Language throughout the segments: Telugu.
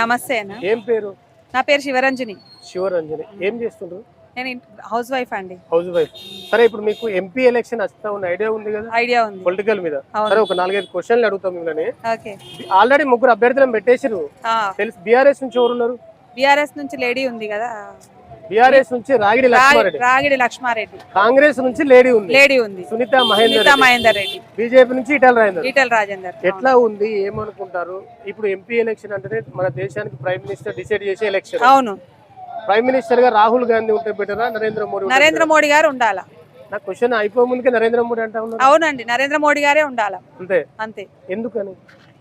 నమస్తే అన్న. ఏం పేరు? నా పేరు శివరంజని. శివరంజని. ఏం చేస్తుండ్రు? నేను హౌస్ వైఫ్ అండి. హౌస్ వైఫ్ సరే ఇప్పుడు మీకు ఎంపీ ఎలక్షన్ వస్తా ఉన్న ఐడియా ఉంది కదా? ఐడియా ఉంది. పొలిటికల్ మీద. సరే ఒక నాలుగైదు క్వశ్చన్లు అడుగుతాం మిమ్మల్ని. ఆల్రెడీ ముగ్గురు అభ్యర్థులను పెట్టేసిరు తెలుసు బీఆర్ఎస్ నుంచి ఎవరు ఉన్నారు బిఆర్ఎస్ నుంచి లేడీ ఉంది కదా. బీఆర్ఎస్ నుంచి రాగిడి లక్ష్మారెడ్డి. రాగిడి లక్ష్మారెడ్డి. కాంగ్రెస్ నుంచి లేడీ ఉంది. లేడీ ఉంది. సునీత మహేందర్ మహేందర్ రెడ్డి. బీజేపీ నుంచి ఇటల్ రాజేందర్. ఈటల రాజేందర్. ఎట్లా ఉంది? ఏమనుకుంటారు? ఇప్పుడు ఎంపీ ఎలక్షన్ అంటేనే మన దేశానికి ప్రైమ్ మినిస్టర్ డిసైడ్ చేసే ఎలక్షన్. అవును. ప్రైమ్ మినిస్టర్గా రాహుల్ గాంధీ ఉంటే బెటరా? నరేంద్ర మోడీ నరేంద్ర మోడీ గారు ఉండాలా? నా క్వశ్చన్ అయిపోయే ముందుకే నరేంద్ర మోడీ అంటా అవునండి నరేంద్ర మోడీ గారే ఉండాలా. అంతే. అంతే. ఎందుకని?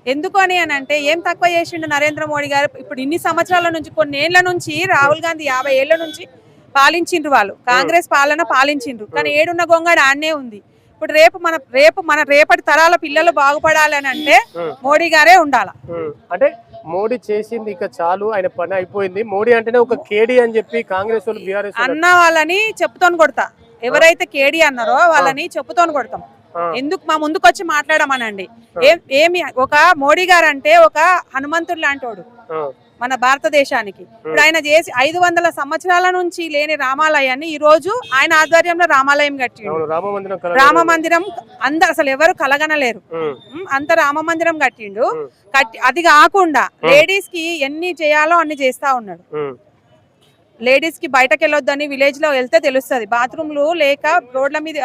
ఎందుకు అని అని అంటే ఏం తక్కువ చేసిండు నరేంద్ర మోడీ గారు? ఇప్పుడు ఇన్ని సంవత్సరాల నుంచి కొన్ని ఏళ్ళ నుంచి రాహుల్ గాంధీ యాభై ఏళ్ళ నుంచి పాలించిండ్రు వాళ్ళు. కాంగ్రెస్ పాలన పాలించిండ్రు. కానీ ఏడున్న గొంగడు ఆడనే ఉంది. ఇప్పుడు రేపు మన రేపు మన రేపటి తరాల పిల్లలు బాగుపడాలని అంటే. మోడీ గారే ఉండాలా. అంటే మోడీ చేసింది ఇక చాలు ఆయన పని అయిపోయింది. మోడీ అంటేనే ఒక కేడీ అని చెప్పి కాంగ్రెస్ వాళ్ళు బీఆర్ఎస్ అన్న వాళ్ళని చెప్పుతోని కొడతా. ఎవరైతే కేడి అన్నారో వాళ్ళని చెప్పుతోని కొడతాం. ఎందుకు మా ముందుకు వచ్చి మాట్లాడమనండి ఏమి ఒక మోడీ గారు అంటే ఒక హనుమంతుడు లాంటోడు మన భారతదేశానికి. ఇప్పుడు ఆయన చేసి ఐదు వందల సంవత్సరాల నుంచి లేని రామాలయాన్ని ఈ రోజు ఆయన ఆధ్వర్యంలో రామాలయం కట్టిండు. రామ మందిరం అందరు అసలు ఎవరు కలగనలేరు. అంత రామ మందిరం కట్టిండు. కట్టి అది కాకుండా లేడీస్కి ఎన్ని చేయాలో అన్ని చేస్తా ఉన్నాడు. ఉమ్, లేడీస్కి బయటకు వెళ్ళొద్దని విలేజ్లో వెళ్తే తెలుస్తుంది. బాత్రూమ్లు లేక రోడ్ల మీద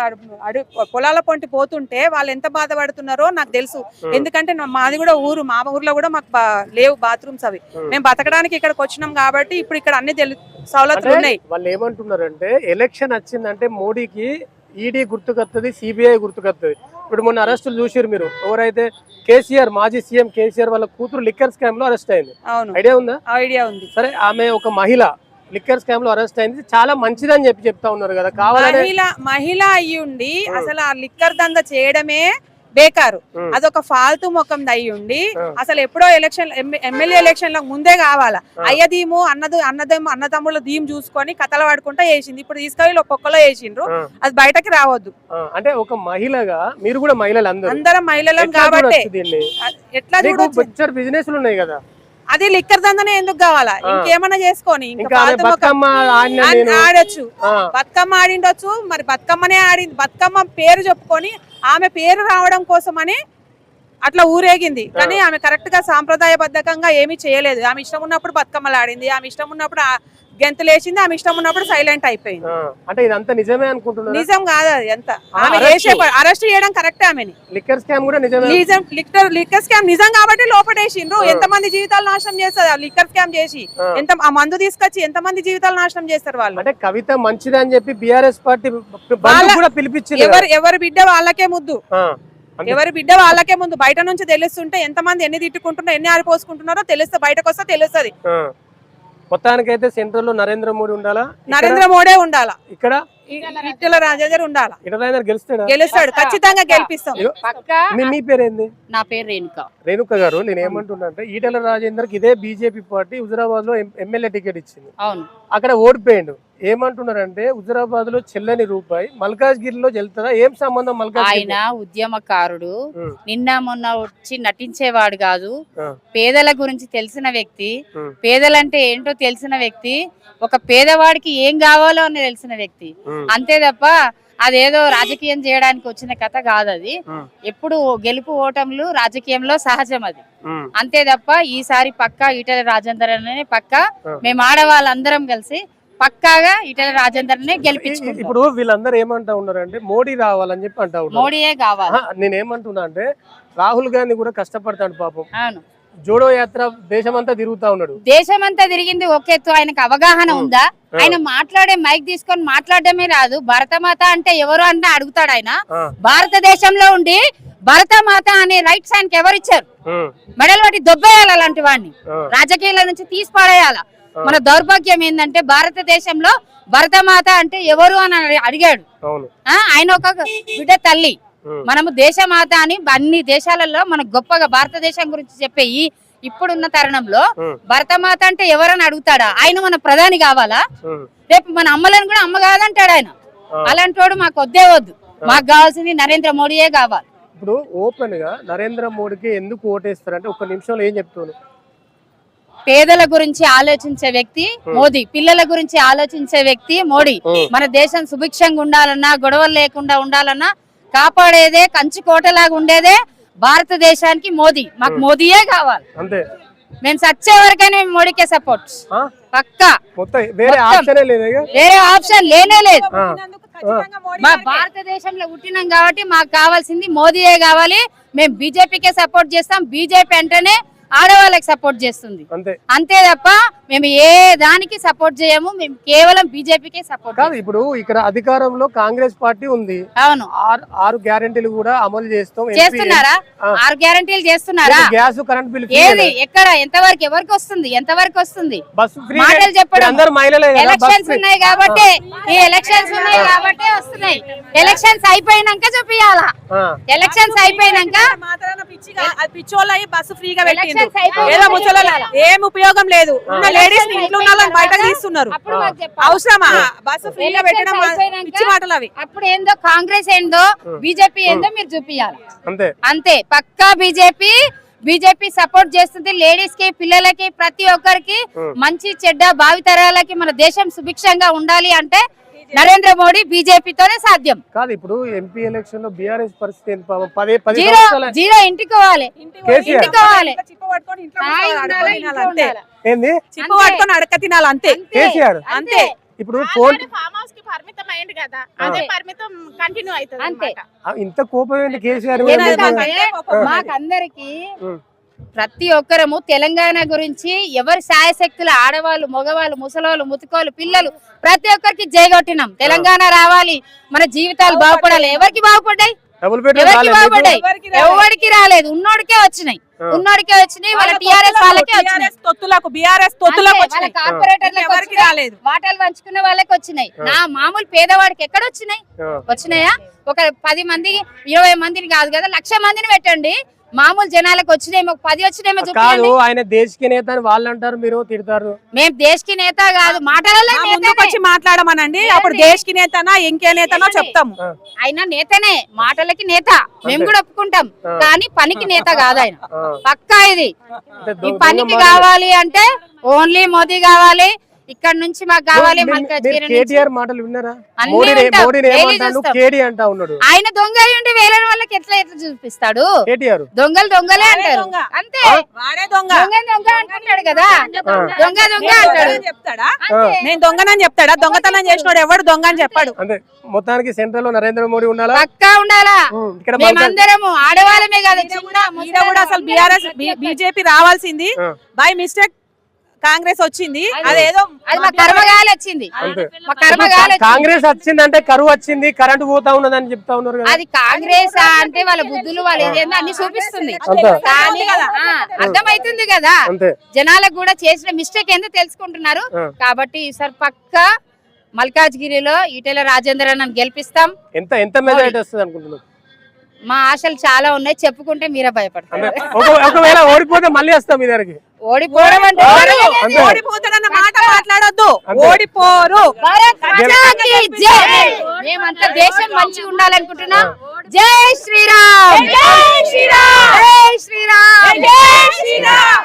పొలాల పొంటి పోతుంటే వాళ్ళు ఎంత బాధపడుతున్నారో నాకు తెలుసు. ఎందుకంటే మాది కూడా ఊరు మా ఊర్లో కూడా మాకు లేవు బాత్రూమ్స్ అవి. మేము. బతకడానికి ఇక్కడికి వచ్చినాం కాబట్టి ఇప్పుడు ఇక్కడ అన్ని తెలు సవలతులు అంటే ఉన్నాయి. వాళ్ళు ఏమంటున్నారంటే ఎలక్షన్ వచ్చిందంటే మోడీకి ఈడీ గుర్తుకొస్తుంది సిబిఐ గుర్తుకొస్తుంది ఇప్పుడు మొన్న అరెస్టులు చూసారు మీరు. ఎవరైతే కేసీఆర్ మాజీ సీఎం కేసీఆర్ వాళ్ళ కూతురు లిక్కర్ స్కామ్లో అరెస్ట్ అయింది. ఐడియా ఉందా? ఐడియా ఉంది. సరే ఆమె ఒక మహిళ లిక్కర్ స్కామ్లో అరెస్ట్ అయింది. చాలా మంచిదని చెప్పి చెప్తా ఉన్నారు కదా. కావాలనే మహిళ మహిళ అయ్యి ఉండి అసలు ఆ లిక్కర్ దంద చేయడమే బేకారు. అదొక ఫాల్తు ముఖం అయ్యి ఉండి Hmm. అసలు ఎప్పుడో ఎలక్షన్ ఎమ్మెల్యే ఎలక్షన్లకు ముందే కావాలా. అయ్యదీము అన్నది అన్నదమ్ము అన్నదమ్ముల దీం చూసుకొని కథలు పడుకుంటా వేసింది. ఇప్పుడు తీసుకొని ఒక్కొక్కలో వేసిండ్రు. అది బయటకి రావద్దు. అంటే ఒక మహిళగా మీరు కూడా మహిళలు అందరూ మహిళలం కాబట్టి ఎట్లా బిజినెస్ ఉన్నాయి కదా. అది లిక్కర్ దందనే ఎందుకు కావాలా. ఇంకేమన్నా చేసుకొని ఆడొచ్చు. బతుకమ్మ ఆడిండొచ్చు. మరి బతుకమ్మనే ఆడింది. బతుకమ్మ పేరు చెప్పుకొని ఆమె పేరు రావడం కోసమని అట్లా ఊరేగింది. కానీ ఆమె కరెక్ట్గా సాంప్రదాయబద్ధకంగా ఏమీ చేయలేదు. ఆమె ఇష్టం ఉన్నప్పుడు బతుకమ్మలు ఆడింది ఆమె ఇష్టం ఉన్నప్పుడు గెంతులేసింది ఆమె ఇష్టం ఉన్నప్పుడు సైలెంట్ అయిపోయింది. అంటే ఇదంతా నిజమే అనుకుంటున్నారు? నిజం కాదు అది ఎంత. ఆమె. చేసే అరెస్ట్ చేయడం కరెక్ట్ ఆమెని. లిక్కర్ స్కామ్ కూడా నిజమే నిజం లిక్కర్ లిక్కర్ స్కామ్ నిజం కాబట్టి లోపడేసిండ్రు. ఎంతమంది జీవితాలు నాశనం చేస్తారు? ఆ లిక్కర్ స్కామ్ చేసి. ఆ. ఎంత ఆ మందు తీసుకొచ్చి ఎంతమంది జీవితాలు నాశనం చేస్తారు వాళ్ళు? అంటే కవిత మంచిది అని చెప్పి బిఆర్ఎస్ పార్టీ కూడా పిలిపించింది ఎవరు ఎవరి బిడ్డ వాళ్ళకే ముద్దు. ఎవరి బిడ్డ వాళ్ళకే ముందు బయట నుంచి తెలుస్తుంటే ఎంతమంది ఎన్ని తిట్టుకుంటున్నారో ఎన్ని ఆరిపోసుకుంటున్నారో తెలుస్తుంది బయటకు వస్తే తెలుస్తుంది. మొత్తానికైతే సెంట్రల్లో నరేంద్ర మోడీ ఉండాలా? నరేంద్ర మోడీ ఉండాలా? ఇక్కడ? ఇట్టల రాజేందర్ ఉండాలా? ఇటలైనా గెలుస్తాడా? గెలుస్తాడు ఖచ్చితంగా గెలిపిస్తాం. మీ మీ పేరేంది? నా పేరు రేణుక. రేణుక గారు నేను ఏమంటున్నా అంటే ఈటల రాజేందర్కి ఇదే బీజేపీ పార్టీ హుజరాబాద్లో ఎమ్మెల్యే టికెట్ ఇచ్చింది. అవును. అక్కడ ఓడిపోయిండు. ఏమంటున్నారంటే హుజరాబాద్లో చెల్లని రూపాయి మల్కాజ్గిరిలో వెళ్తారా ఏం సంబంధం మల్కాజ్గిరి ఆయన ఉద్యమకారుడు. నిన్న మొన్న వచ్చి నటించేవాడు కాదు. పేదల గురించి తెలిసిన వ్యక్తి. పేదలంటే ఏంటో తెలిసిన వ్యక్తి. ఒక పేదవాడికి ఏం కావాలో అని తెలిసిన వ్యక్తి. అంతే తప్ప అదేదో రాజకీయం చేయడానికి వచ్చిన కథ కాదు అది ఎప్పుడు గెలుపు ఓటములు రాజకీయంలో సహజం అది. అంతే తప్ప ఈసారి పక్కా ఈటల రాజేందర్ అనే పక్క. మేము ఆడవాళ్ళందరం కలిసి పక్కాగా ఈటల రాజేందర్ నే గెలిపించుకుంటాం. ఇప్పుడు వీళ్ళందరూ ఏమంటా ఉన్నారంటే మోడీ రావాలని చెప్పి అంటా ఉన్నారు. మోడీయే కావాలి. ఆహా, నేనేమంటున్నా అంటే రాహుల్ గాంధీ కూడా కష్టపడతాడు పాపం. అవును. జోడో యాత్ర దేశమంతా తిరుగుతా ఉన్నాడు. దేశమంతా తిరిగింది ఒక ఎత్తు. ఆయనకు అవగాహన. ఉందా. ఆయన మాట్లాడే మైక్ తీసుకొని మాట్లాడడమే రాదు. భరతమాత అంటే ఎవరు అంటే అడుగుతాడు ఆయన. భారతదేశంలో ఉండి భరతమాత అనే రైట్స్ ఆయనకి ఎవరు ఇచ్చారు ఉం, మెడల్ పట్టి దొబ్బేయాలి అలాంటి వాడిని? రాజకీయాల నుంచి తీసి పడేయాల ఆ. మన దౌర్భాగ్యం ఏంటంటే భారతదేశంలో భరతమాత అంటే ఎవరు అని అడి- అడిగాడు. ఆయన ఒక బిడ్డ తల్లి. మనము దేశమాత అని అన్ని దేశాలలో మన గొప్పగా భారతదేశం గురించి చెప్పే ఈ ఇప్పుడున్న తరుణంలో భరతమాత అంటే ఎవరని అడుగుతాడా? ఆయన మన ప్రధాని కావాలా? రేపు మన అమ్మలను కూడా అమ్మ కాదంటాడు ఆయన. అలాంటి వాడు మాకు వద్దే వద్దు. మాకు కావాల్సింది నరేంద్ర మోడీయే కావాలి. ఇప్పుడు ఓపెన్గా నరేంద్ర మోడీకి ఎందుకు ఓటేస్తారంటే ఒక నిమిషంలో ఏం చెప్తాను. పేదల గురించి ఆలోచించే వ్యక్తి మోదీ. పిల్లల గురించి ఆలోచించే వ్యక్తి మోడీ. ఉమ్. మన దేశం సుభిక్షంగా ఉండాలన్నా గొడవలు లేకుండా ఉండాలన్నా కాపాడేదే కంచి కోటలాగా ఉండేదే భారతదేశానికి మోదీ. మాకు మోదీయే కావాలి. అంతే. మేము సచ్చే వరకైనా మేము మోడీకే సపోర్ట్? పక్కా. వేరే. ఆప్షనే లేనే లేదు. మా. భారతదేశంలో పుట్టినాం కాబట్టి మాకు కావాల్సింది మోదీయే కావాలి. మేము బీజేపీకే సపోర్ట్ చేస్తాం. బీజేపీ అంటేనే ఆడవాళ్ళకి సపోర్ట్ చేస్తుంది. అంతే. అంతే తప్ప మేము ఏ దానికి సపోర్ట్ చేయము మేము కేవలం బీజేపీకే సపోర్ట్ కాదు ఇప్పుడు ఇక్కడ అధికారంలో కాంగ్రెస్ పార్టీ ఉంది. అవును. ఆరు ఆరు గ్యారెంటీలు కూడా అమలు చేస్తాం. చేస్తున్నారా. ఆరు గ్యారంటీలు చేస్తున్నారా? గ్యాస్ కరెంట్ బిల్ ఏది? ఎక్కడ? ఎంతవరకు? ఎవరికి వస్తుంది? ఎంతవరకు వస్తుంది? మాటలు చెప్పడం. ఎలక్షన్స్. ఉన్నాయి కాబట్టి ఈ ఎలక్షన్స్ ఉన్నాయి కాబట్టి వస్తున్నాయి. ఎలక్షన్స్ అయిపోయినాక చూపియాలా. ఎలక్షన్స్ అయిపోయినాక మాత్రాన పిచ్చిగా అది పిచ్చోళ్ళు అయ్యి బస్సు ఫ్రీగా అయిపోయినాక ఏదో చూపియాలా? ఏం ఉపయోగం లేదు. ఉన్న లేడీస్ ఇంట్లో ఉన్న వాళ్ళని బయటకు తీస్తున్నారు. అవసరమా? బస్సు ఫ్రీగా పెట్టడం పిచ్చి మాటలు అవి. అప్పుడు ఏందో కాంగ్రెస్ ఏందో బీజేపీ ఏందో మీరు చూపియాలి అంతే. అంతే. పక్కా బీజేపీ బీజేపీ సపోర్ట్ చేస్తుంది లేడీస్కి పిల్లలకి ప్రతి ఒక్కరికి మంచి చెడ్డ భావితరాలకి మన దేశం సుభిక్షంగా ఉండాలి అంటే నరేంద్ర మోడీ బీజేపీతోనే సాధ్యం కాదు ఇప్పుడు ఎంపీ ఎలక్షన్లో బీఆర్ఎస్ పరిస్థితి ఏంటి పాపం? పదే పది జీరో సంవత్సరాల జీరో ఇంటికి పోవాలి పోవాలి అడక తినాలి అంతే ఉండాలి. ఏంది చిప్పు అంతే. పట్టుకొని అడక తినాలి అంతే అంతే. కేసీఆర్ అంతే ఇప్పుడు ఫోన్ ఆల్రెడీ ఫామ్ హౌస్కి పరిమితం అయింది కదా అదే పరిమితం కంటిన్యూ అవుతుంది అంతే. అన్నమాట. ఆ, ఇంత కోపం ఏంటి కేసీఆర్. మాకందరికి. ప్రతి ఒక్కరము తెలంగాణ గురించి ఎవరి శాయశక్తులు ఆడవాళ్ళు మగవాళ్ళు ముసలోళ్ళు ముతుకోళ్ళు పిల్లలు ప్రతి ఒక్కరికి జయగొట్టినాం తెలంగాణ రావాలి. మన జీవితాలు బాగుపడాలి. ఎవరికి బాగుపడ్డాయి? ఎవరికి? బాగుపడ్డాయి? ఎవరికి రాలేదు. ఉన్నోడికే వచ్చినాయి. ఉన్నోడికే వచ్చినాయి. వాళ్ళ టిఆర్ఎస్ వాళ్ళకే తొత్తులకు బిఆర్ఎస్ కార్పొరేటర్లకు రాలేదు. వాటాలు పంచుకున్న వాళ్ళకి వచ్చినాయి. నా మామూలు పేదవాడికి ఎక్కడ వచ్చినాయి. వచ్చినాయా? ఒక పది మంది ఇరవై మందిని కాదు కదా లక్ష మందిని పెట్టండి. మామూలు జనాలకు వచ్చినాయేమో పది వచ్చినాయేమో కాదు ఆయన దేశకి నేత అని వాళ్ళు అంటారు మీరు తిడతారు. మేము దేశకి నేత కాదు మాటలలో వచ్చి మాట్లాడమనండి. అప్పుడు దేశ్కి నేతనా ఇంకే నేతనో. చెప్తాము. ఆయన నేతనే మాటలకి నేత. మేము కూడా ఒప్పుకుంటాం కానీ పనికి నేత కాదు ఆయన. పక్కా ఇది. ఈ పనికి. కావాలి అంటే ఓన్లీ మోదీ కావాలి ఇక్కడ నుంచి మాకు కావాలి. కేటీఆర్ మాటలు విన్నారా? అంటా ఉన్నాడు. ఆయన దొంగ అయి ఉండి వేరే వాళ్ళకి ఎట్లా ఎట్లా చూపిస్తాడు? కేటీఆర్. దొంగలు దొంగలే అంటారు. అంతే. వాడే దొంగ. దొంగ దొంగ అంటున్నాడు కదా. దొంగ దొంగ నేను అంటాడు. దొంగనని చెప్తాడా. నేను దొంగనని చెప్తాడా? దొంగతనం చేసినోడు ఎవడు దొంగ అని చెప్పాడు? అంటే మొత్తానికి సెంట్రల్లో నరేంద్ర మోడీ ఉండాలా? పక్కా ఉండాలా? ఇక్కడ మేమందరము ఆడవాళ్ళమే కాదు కూడా అసలు బీఆర్ఎస్ బీజేపీ రావాల్సింది. బై మిస్టేక్ కాంగ్రెస్ వచ్చింది. అదేదో అది మా కర్మగాలి వచ్చింది. మా కర్మగాలి వచ్చింది. కాంగ్రెస్ వచ్చిందంటే కరువు వచ్చింది కరెంట్ పోతా ఉన్నదని చెప్తా ఉన్నారు కదా. అది కాంగ్రెస్ అంటే వాళ్ళ బుద్ధులు వాళ్ళ ఏదేందో అన్ని చూపిస్తుంది. కానీ అర్థమైతుంది కదా. జనాలకు కూడా చేసిన మిస్టేక్ ఏందో తెలుసుకుంటున్నారు. కాబట్టి ఈసారి పక్క మల్కాజ్గిరిలో ఈటెల రాజేంద్ర నన్ను గెలిపిస్తాం. ఎంత ఎంత మెజారిటీ వస్తుంది అనుకుంటున్నారు? మా ఆశలు చాలా ఉన్నాయి. చెప్పుకుంటే మీరే భయపడతారు. ఒకవేళ ఓడిపోతే మళ్ళీ వస్తాం మీ దగ్గరికి. ఓడిపోవడం అంటే. ఓడిపోతాడన్న మాట మాట్లాడొద్దు. ఓడిపోరు. భారత్ మాతాకి జై! మేమంతా దేశం మంచిగా ఉండాలనుకుంటున్నాం. జై శ్రీరామ్! జై శ్రీరామ్! జై శ్రీరామ్! జై శ్రీరామ్!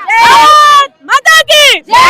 మాతాకి! జై!